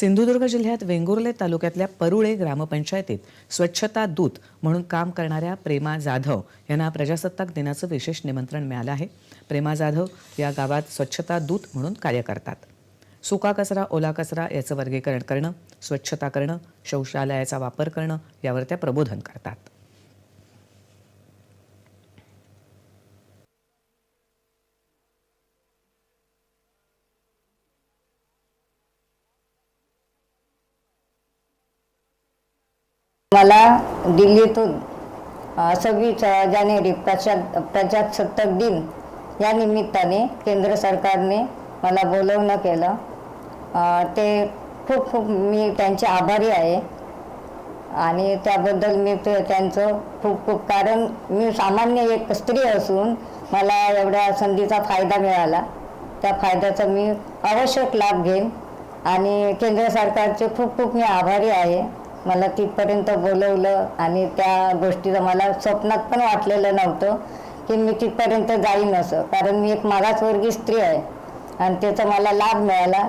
सिंधुदुर्ग जिल्ह्यात वेंगुर्ले तालुक्यातल्या परुळे ग्रामपंचायतीत स्वच्छता दूत म्हणून काम करणाऱ्या प्रेमा जाधव यांना प्रजासत्ताक दिनाचं विशेष निमंत्रण मिळालं आहे. प्रेमा जाधव या गावात स्वच्छता दूत म्हणून कार्य करतात. सुका कचरा ओला कचरा याचं वर्गीकरण करणं स्वच्छता करणं शौचालयाचा वापर करणं यावर त्या प्रबोधन करतात. मला दिल्लीतून सव्वीस जानेवारी प्रजा प्रजासत्ताक दिन या निमित्ताने केंद्र सरकारने मला बोलवणं केलं. ते खूप खूप मी त्यांचे आभारी आहे. आणि त्याबद्दल मी ते त्यांचं खूप खूप कारण मी सामान्य एक स्त्री असून मला एवढ्या संधीचा फायदा मिळाला. त्या फायद्याचा मी आवश्यक लाभ घेईन. आणि केंद्र सरकारचे खूप खूप मी आभारी आहे. मला तिथपर्यंत बोलवलं आणि त्या गोष्टीचं मला स्वप्नात पण वाटलेलं नव्हतं की मी तिथपर्यंत जाईन असं. कारण मी एक मागासवर्गीय स्त्री आहे आणि त्याचा मला लाभ मिळाला.